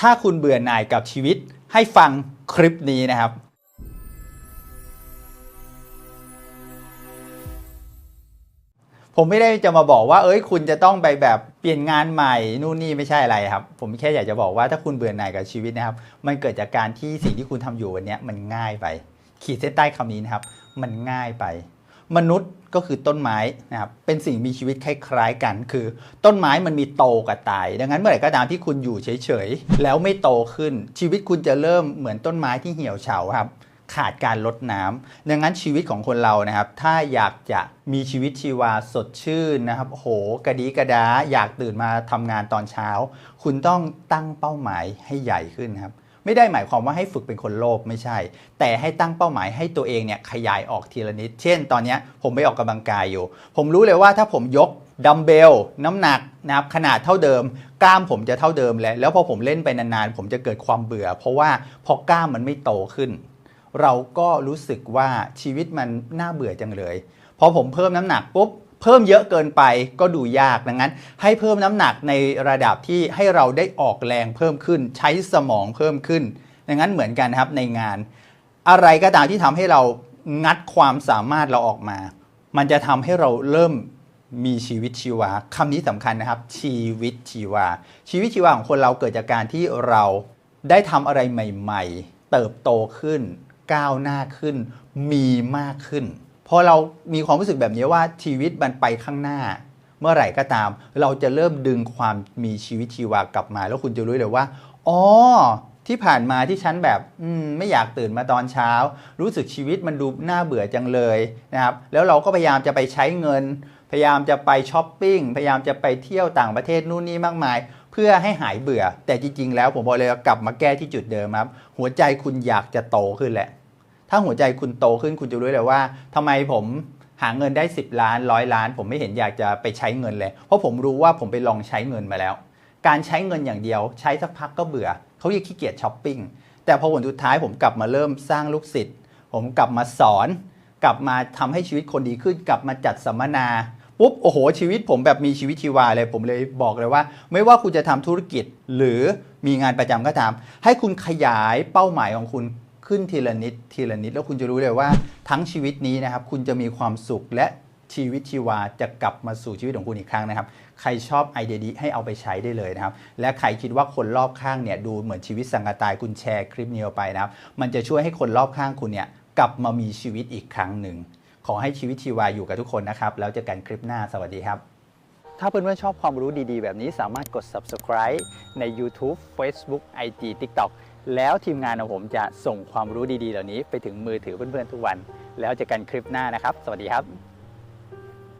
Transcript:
ถ้าคุณเบื่อหน่ายกับชีวิตให้ฟังคลิปนี้นะครับ ผมไม่ได้จะมาบอกว่า เอ้ย คุณจะต้องไปแบบเปลี่ยนงานใหม่นู่นนี่ไม่ใช่อะไรครับ ผมแค่อยากจะบอกว่าถ้าคุณเบื่อหน่ายกับชีวิตนะครับ มันเกิดจากการที่สิ่งที่คุณทำอยู่วันนี้มันง่ายไป ขีดเส้นใต้คำนี้นะครับ มันง่ายไป มนุษย์ก็คือต้นไม้นะครับเป็นสิ่งมีชีวิตคล้ายๆกัน คือ ต้นไม้มันมีโตกับตาย ดังนั้นเมื่อไหร่ก็ตามที่คุณอยู่เฉยๆ แล้วไม่โตขึ้น ชีวิตคุณจะเริ่มเหมือนต้นไม้ที่เหี่ยวเฉาครับขาดการลดน้ำดังนั้นชีวิตของคนเรานะครับ ถ้าอยากจะมีชีวิตชีวาสดชื่นนะครับโหกระดีกระดาอยากตื่นมาทำงานตอนเช้า คุณต้องตั้งเป้าหมายให้ใหญ่ขึ้นครับ ไม่ได้หมายความว่าให้ฝึกเป็นคนโลภไม่ใช่ แต่ให้ตั้งเป้าหมายให้ตัวเองเนี่ยขยายออกทีละนิด เช่น ตอนนี้ผมไปออกกำลังกายอยู่ ผมรู้เลยว่าถ้าผมยกดัมเบลน้ำหนักนะครับขนาดเท่าเดิม กล้ามผมจะเท่าเดิมแล้วแล้วพอผมเล่นไปนานๆ ผมจะเกิดความเบื่อ เพราะว่าพอกล้ามมันไม่โตขึ้น เราก็รู้สึกว่าชีวิตมันน่าเบื่อจังเลยพอผมเพิ่มน้ำหนักปุ๊บ เพิ่มเยอะเกินไปก็ดูยากดังนั้น ให้เพิ่มน้ำหนักในระดับที่ให้เราได้ออกแรงเพิ่มขึ้น ใช้สมองเพิ่มขึ้น ดังนั้นเหมือนกันครับในงาน อะไรก็ตามที่ทำให้เรางัดความสามารถเราออกมา มันจะทำให้เราเริ่มมีชีวิตชีวาคำนี้สำคัญนะครับ ชีวิตชีวา ชีวิตชีวาของคนเราเกิดจากการที่เราได้ทำอะไรใหม่ ๆ เติบโตขึ้น ก้าวหน้าขึ้น มีมากขึ้น พอเรามีความรู้สึกแบบนี้ว่าชีวิตมันไปข้างหน้า เมื่อไหร่ก็ตาม เราจะเริ่มดึงความมีชีวิตชีวากลับมา แล้วคุณจะรู้เลยว่าอ๋อที่ผ่านมาที่ฉันแบบอืมไม่อยากตื่นมาตอนเช้า รู้สึกชีวิตมันดูน่าเบื่อจังเลยนะครับแล้วเราก็พยายามจะไปใช้เงิน พยายามจะไปช้อปปิ้งพยายามจะไปเที่ยวต่างประเทศนู่นนี่มากมาย เพื่อให้หายเบื่อ แต่จริง ๆ แล้วผมบอกเลยว่ากลับมาแก้ที่จุดเดิมครับ หัวใจคุณอยากจะโตขึ้นแหละ ถ้าหัวใจคุณโตขึ้นคุณจะรู้เลยว่าทำไมผมหาเงินได้ 10 ล้านร้อยล้าน ผมไม่เห็นอยากจะไปใช้เงินเลย เพราะผมรู้ว่าผมไปลองใช้เงินมาแล้ว การใช้เงินอย่างเดียว ใช้สักพักก็เบื่อเขายังขี้เกียจช้อปปิ้งแต่พอผลสุดท้ายผมกลับมาเริ่มสร้างลูกศิษย์ผมกลับมาสอน กลับมาทำให้ชีวิตคนดีขึ้น กลับมาจัดสัมมนาปุ๊บโอ้โหชีวิตผมแบบมีชีวิตชีวาเลย ผมเลยบอกเลยว่า ไม่ว่าคุณจะทำธุรกิจหรือมีงานประจำก็ตาม ให้คุณขยายเป้าหมายของคุณ ขึ้นทีละนิดทีละนิด แล้วคุณจะรู้เลยว่าทั้งชีวิตนี้นะครับ คุณจะมีความสุขและชีวิตชีวาจะกลับมาสู่ชีวิตของคุณอีกครั้งนะครับ ใครชอบไอเดียนี้ให้เอาไปใช้ได้เลยนะครับ และใครคิดว่าคนรอบข้างเนี่ยดูเหมือนชีวิตสังกตายคุณแชร์คลิปนี้ออกไปนะครับ มันจะช่วยให้คนรอบข้างคุณเนี่ยกลับมามีชีวิตอีกครั้งหนึ่ง ขอให้ชีวิตชีวาอยู่กับทุกคนนะครับ แล้วเจอกันคลิปหน้าสวัสดีครับถ้าเพื่อนๆชอบความรู้ดีๆ แบบนี้สามารถกด subscribe ใน YouTube Facebook IG TikTok แล้วทีมงานของผมจะส่งความรู้ดีๆ เหล่านี้ไปถึงมือถือเพื่อนๆทุกวัน แล้วเจอกันคลิปหน้านะครับ สวัสดีครับ